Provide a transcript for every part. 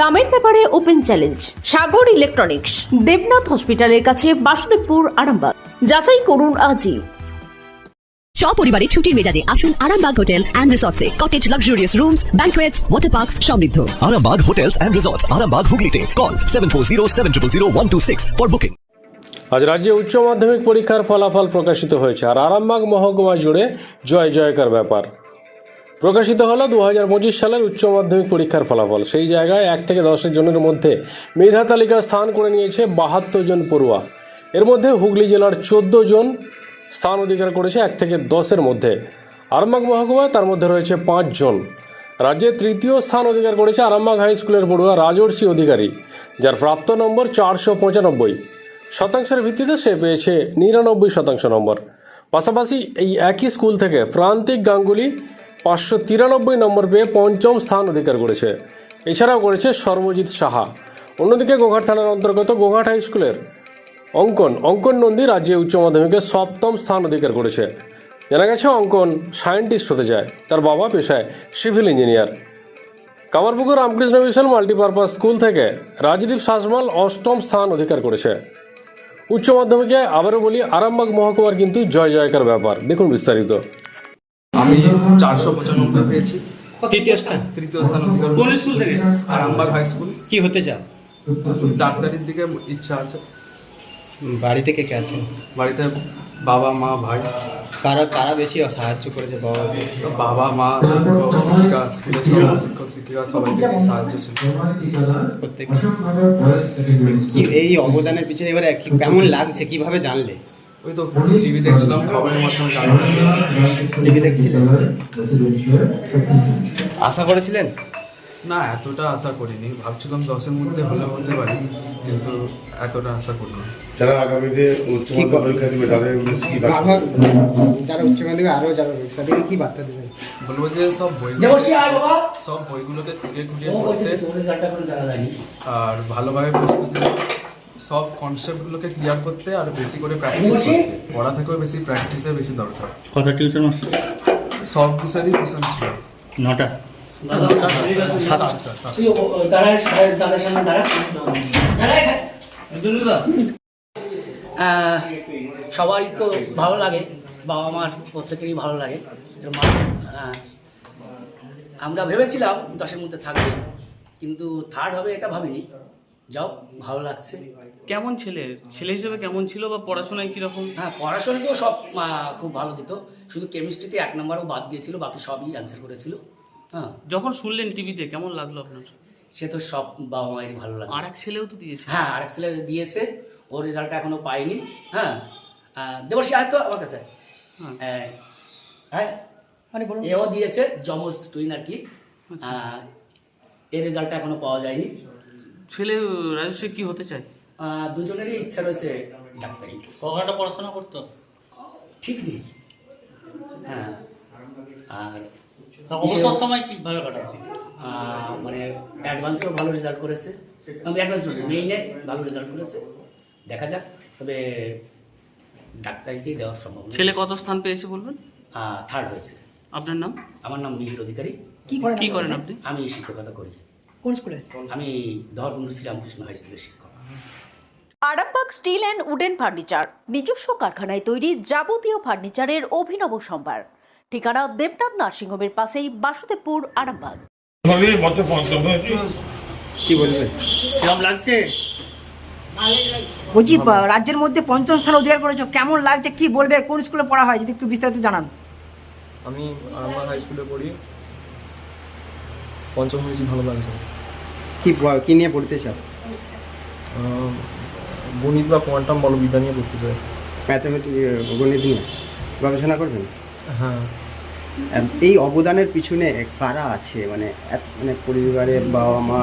দামের ব্যাপারে open challenge Sagar electronics Debnath হসপিটালের কাছে বাসুদেবপুর আরামবাগ। যাচাই করুন আজই। সপরিবারে ছুটির মেজাজে আসুন Arambagh hotel and রিসর্টসে। Cottage luxurious rooms banquets water parks সমৃদ্ধ। Arambag Hotels and Resorts, Arambag Hooghly Call 740 for booking. আজ রাজ্যে উচ্চ মাধ্যমিক পরীক্ষার ফলাফল প্রকাশিত হয়েছে আর আরামবাগ মহকুমা জুড়ে জয় জয়কার ব্যাপার। প্রকাশিত হলো দু হাজার পঁচিশ সালের উচ্চ মাধ্যমিক পরীক্ষার ফলাফল। সেই জায়গায় এক থেকে দশের জনের মধ্যে মেধা তালিকায় স্থান করে নিয়েছে বাহাত্তর জন পড়ুয়া। এর মধ্যে হুগলি জেলার চোদ্দ জন স্থান অধিকার করেছে এক থেকে দশের মধ্যে। আরামবাগ মহকুমায় তার মধ্যে রয়েছে পাঁচজন রাজ্যে তৃতীয় স্থান অধিকার করেছে আরামবাগ হাই স্কুলের পড়ুয়া রাজর্ষি অধিকারী, যার প্রাপ্ত নম্বর চারশো পঁচানব্বই। শতাংশের ভিত্তিতে সে পেয়েছে নিরানব্বই শতাংশ নম্বর। পাশাপাশি এই একই স্কুল থেকে প্রান্তিক গাঙ্গুলি পাঁচশো তিরানব্বই নম্বর পেয়ে পঞ্চম স্থান অধিকার করেছে। এছাড়াও করেছে সর্বজিৎ সাহা। অন্যদিকে গোঘাট থানার অন্তর্গত গোঘাট হাই স্কুলের অঙ্কন অঙ্কন নন্দী রাজ্যে উচ্চ মাধ্যমিকে সপ্তম স্থান অধিকার করেছে। জানা গেছে অঙ্কন সায়েন্টিস্ট হতে চায় তার বাবা পেশায় civil engineer. Kamarpukur Ramakrishna mission multipurpose school থেকে রাজদীপ শাসমাল অষ্টম স্থান অধিকার করেছে। উচ্চ মাধ্যমিকে আবারও বলি, আরামবাগ মহকুমার কিন্তু জয় জয়কার ব্যাপার। দেখুন বিস্তারিত। আমি চারশো পঁচানব্বই পেয়েছি। তৃতীয় স্থান। তৃতীয় স্থান অধিকার কোন স্কুল থেকে? Arambagh high school. কি হতে চাও? ডাক্তারির দিকে ইচ্ছা আছে। বাড়ি থেকে কে আছেন? বাড়িতে বাবা মা ভাই। কারা কারা বেশি সাহায্য করেছে বাবা? বাবা মা শিক্ষক শিক্ষিকা স্কুলের সব শিক্ষক শিক্ষিকা সবাই থেকে সাহায্য ছিল। প্রত্যেকে এই অবদানের পিছনে এবারে কেমন লাগছে? কীভাবে জানলে? ওই তো টিভি দেখছিলাম। খবরের মাধ্যমে টিভি দেখছিলে আশা করেছিলেন? না এতটা আশা করিনি। ভাবছিলাম দশের মধ্যে হলে হতে পারি কিন্তু এতটা আশা করিনি। যারা আগামীতে উচ্চ মাধ্যমিক পরীক্ষা দিবে তাদের উদ্দেশ্যে কি যারা উচ্চ মাধ্যমিক আরও যারা রয়েছে তাদেরকে কি বার্তা দেবেন? বলব যে সব বই সব বইগুলোকে খুঁটিয়ে পড়তে আর ভালোভাবে প্রস্তুতি সব কনসেপ্টগুলোকে ক্লিয়ার করতে আর বেশি করে প্র্যাকটিস করতে। পড়া থেকেও বেশি প্র্যাকটিসের বেশি দরকার। কত টিউশন মাস্টার সব বিষয়েরই টিউশন ছিল। নটা। সবারই তো ভালো লাগে। বাবা মার প্রত্যেকেরই ভালো লাগে। আমরা ভেবেছিলাম দশের মধ্যে থাকবে। কিন্তু থার্ড হবে এটা ভাবিনি। যাও ভালো লাগছে। কেমন ছেলে? ছেলে হিসেবে কেমন ছিল বা পড়াশোনায় কীরকম? হ্যাঁ পড়াশোনাতেও সব আহ, খুব ভালো দিত। শুধু কেমিস্ট্রিতে এক নম্বরও বাদ দিয়েছিল বাকি সবই অ্যান্সার করেছিল। হ্যাঁ। যখন শুনলেন টিভিতে কেমন লাগল আপনার? সে তো সব বাবা মায়েরই ভালো লাগে আর এক ছেলেও তো দিয়েছে। হ্যাঁ আরেক ছেলে দিয়েছে ওর রেজাল্টটা এখনও পাইনি। হ্যাঁ। আহ, দেবশ্রী আয় তো আমার কাছে। হ্যাঁ। হ্যাঁ। হ্যাঁ। মানে এও দিয়েছে জমজ টুইন আর কি। আচ্ছা। আহ, এর রেজাল্টটা এখনও পাওয়া যায়নি। ছেলে রাজস্বী কি হতে চায়? দুজনেরই ইচ্ছা রয়েছে ডাক্তারি। কখানটা পড়াশোনা করতো? ঠিক নেই। হ্যাঁ। আর অবসর সময় কীভাবে কাটাতে? মানে অ্যাডভান্সেও ভালো রেজাল্ট করেছে। অ্যাডভান্স মেইনে ভালো রেজাল্ট করেছে। দেখা যাক তবে ডাক্তারিতেই দেওয়ার সম্ভাবনা ছেলে কত স্থান পেয়েছে বলবেন? থার্ড হয়েছে। আপনার নাম? আমার নাম মিহির অধিকারী। কি করেন কি করেন আপনি? আমি শিক্ষকতা করি। কোন স্কুলে? আমি শ্রীরামকৃষ্ণ হাই স্কুলের শিক্ষক। Arambagh steel and wooden furniture নিজস্ব কারখানায় তৈরি যাবতীয় ফার্নিচারের অভিনব সম্ভার। ঠিকানা দেবনাথ নার্সিংহোমের পাশেই বাসুদেবপুর আরামবাগ। কি কেমন লাগছে? বলছি রাজ্যের মধ্যে পঞ্চম স্থান অধিকার করেছ কেমন লাগছে কি বলবে কোন স্কুলে পড়া হয় যদি একটু বিস্তারিত জানান। আমি আরামবাগ হাই স্কুলে পড়ি। পঞ্চম হয়েছি ভালো লাগছে। কি কি নিয়ে পড়তে চাও? গণিত বা কোয়ান্টাম বলবিদ্যা নিয়ে পড়তে চাই। ম্যাথামেটিক গণিত নিয়ে? গবেষণা করবেন? হ্যাঁ। এই অবদানের পিছনে কারা আছে? মানে মানে পরিবারের বাবা মা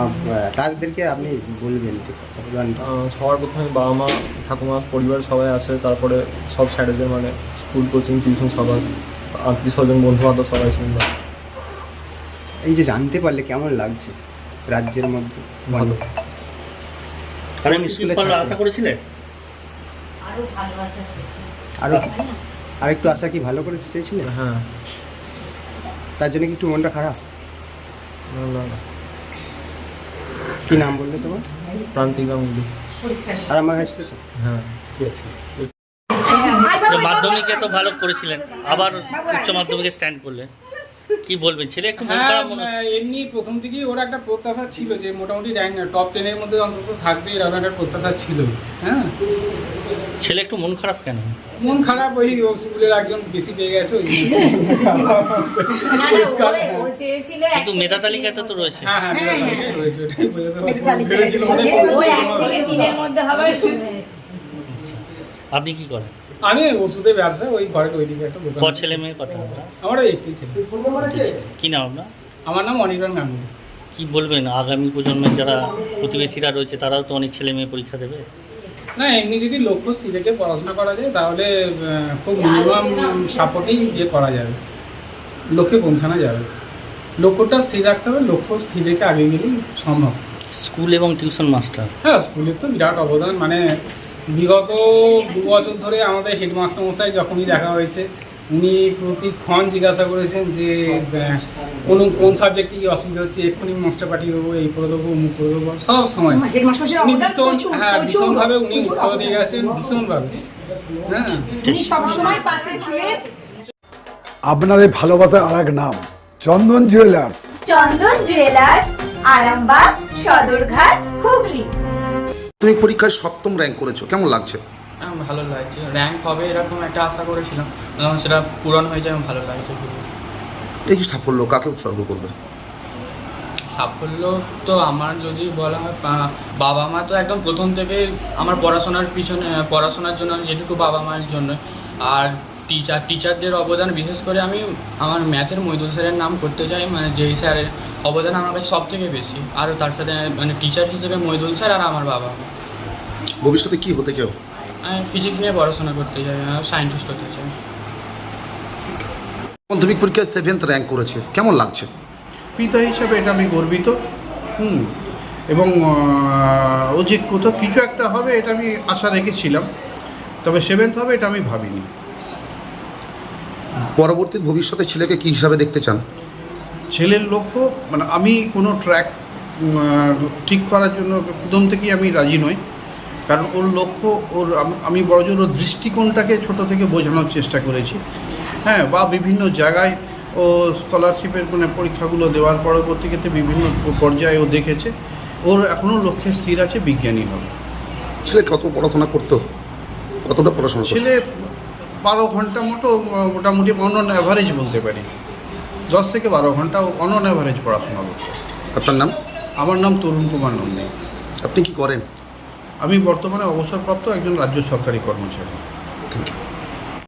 তাদেরকে আপনি বলবেন যে অবদানটা আহ, সবার প্রথমে বাবা মা ঠাকুমা পরিবার সবাই আছে তারপরে সব স্যারেদের মানে স্কুল কোচিং টিউশন সবার আত্মীয় স্বজন বন্ধু বান্ধব সবাই শুনলাম এই যে জানতে পারলে কেমন লাগছে? রাজ্যের মধ্যে। ভালো। কোন স্কুলে আশা করেছিলে? আরও আর একটু আশা কি ভালো করে চেয়েছিলেন হ্যাঁ। তার জন্য কি একটু মনটা খারাপ? না, না, না। কি নাম বললে তোমার? প্রান্তিকা মুন্ডি। আর আমার হাই স্কুল হ্যাঁ। মাধ্যমিকে তো ভালো করেছিলেন আবার উচ্চ মাধ্যমিকে স্ট্যান্ড করলেন। কি বলবেন? ছেলে একটু মন খারাপ মনে হচ্ছে। হ্যাঁ, এমনি প্রথম থেকেই ওর একটা প্রত্যাশা ছিল যে মোটামুটি র্যাঙ্ক টপ টেনের মধ্যে অন্তত থাকবে এরকম একটা প্রত্যাশা ছিল। হ্যাঁ? ছেলে একটু মন খারাপ কেন? মন খারাপ ওই স্কুলের একজন বেশি পেয়ে গেছে ওই হ্যাঁ। কিন্তু মেধা তালিকাতে তো রয়েছে। হ্যাঁ হ্যাঁ মেধা তালিকায় রয়েছে ওটাই বোঝাতে পারছি তালিকায় ভেবেছিল রয়েছে। অনেক আপনি কি করেন? আমি ওষুধের ব্যবসা ওই ঘরের ওইদিকে একটা দোকান ক। ছেলে মেয়ে কটা আমার ওই একটি ছেলে। কি নাম আপনার? আমার নাম অনির্বাণ গাঙ্গুলি। কি বলবেন? আগামী প্রজন্মের যারা প্রতিবেশীরা রয়েছে তারাও তো অনেক ছেলে মেয়ে পরীক্ষা দেবে? না এমনি যদি লক্ষ্য স্থির রেখে পড়াশোনা করা যায় তাহলে খুব মিনিমাম সাপোর্টেই ইয়ে করা যাবে। লক্ষ্যে পৌঁছানো যাবে। লক্ষ্যটা স্থির রাখতে হবে লক্ষ্য স্থির রেখে আগে গেলেই সম্ভব। স্কুল এবং টিউশন মাস্টার? হ্যাঁ স্কুলের তো বিরাট অবদান মানে বিগত দু বছর ধরে আমাদের হেডমাস্টার মশাই যখনই দেখা হয়েছে উনি প্রতিক্ষণ জিজ্ঞাসা করেছেন যে কোন কোন সাবজেক্টে কি অসুবিধা হচ্ছে এক্ষুনি মাস্টার পাঠিয়ে দেবো এই করে দেবো অমুক করে দেবো সব সময়। উনি ভীষণ হ্যাঁ ভীষণভাবে উনি উৎসাহ দিয়ে গেছেন ভীষণভাবে। হ্যাঁ। আপনাদের ভালোবাসার আর এক নাম চন্দন জুয়েলার্স চন্দন জুয়েলার্স আরামবাগ সদরঘাট হুগলি। তুমি পরীক্ষায় সপ্তম র্যাঙ্ক করেছ কেমন লাগছে? হ্যাঁ, ভালো লাগছে। র্যাঙ্ক হবে এরকম একটা আশা করেছিলাম। যখন সেটা পূরণ হয়ে যায় ভালো লাগছে এই সাফল্য কাকে উৎসর্গ করবে? সাফল্য তো আমার যদি বলা হয় বাবা মা তো একদম প্রথম থেকে আমার পড়াশোনার পিছনে পড়াশোনার জন্য যেটুকু বাবা মায়ের জন্য। আর টিচার টিচারদের অবদান বিশেষ করে আমি আমার ম্যাথের মৈদুল স্যারের নাম করতে চাই মানে যেই স্যারের অবদান আমার কাছে সব থেকে বেশি। আর তার সাথে মানে টিচার হিসেবে মৈদুল স্যার আর আমার বাবা। ভবিষ্যতে কি হতে চাও? আমি ফিজিক্স নিয়ে পড়াশোনা করতে চাই সায়েন্টিস্ট হতে চাই। মাধ্যমিক পরীক্ষায় সেভেন্থ র্যাঙ্ক করেছে। কেমন লাগছে? পিতা হিসাবে এটা আমি গর্বিত। হুম। এবং ও যে কোথাও কিছু একটা হবে এটা আমি আশা রেখেছিলাম। তবে সেভেন্থ হবে এটা আমি ভাবিনি। পরবর্তী ভবিষ্যতে ছেলেকে কী হিসাবে দেখতে চান? ছেলের লক্ষ্য মানে আমি কোনো ট্র্যাক ঠিক করার জন্য প্রথম থেকেই আমি রাজি নই। কারণ ওর লক্ষ্য ওর আমি বড়জোর ওর দৃষ্টিকোণটাকে ছোট থেকে বোঝানোর চেষ্টা করেছি। হ্যাঁ বা বিভিন্ন জায়গায় ও স্কলারশিপের মানে পরীক্ষাগুলো দেওয়ার পরবর্তী ক্ষেত্রে বিভিন্ন পর্যায়ে ও দেখেছে। ওর এখনও লক্ষ্যে স্থির আছে বিজ্ঞানী হবে। ছেলে কত পড়াশোনা করতো? কতটা পড়াশোনা ছেলে বারো ঘণ্টা মতো মোটামুটি অন অন অ্যাভারেজ বলতে পারি। দশ থেকে বারো ঘণ্টা অন অন অ্যাভারেজ পড়াশোনা করতে আপনার নাম? আমার নাম তরুণ কুমার নন্দী। আপনি কি করেন? আমি বর্তমানে অবসরপ্রাপ্ত একজন রাজ্য সরকারি কর্মচারী। Thank you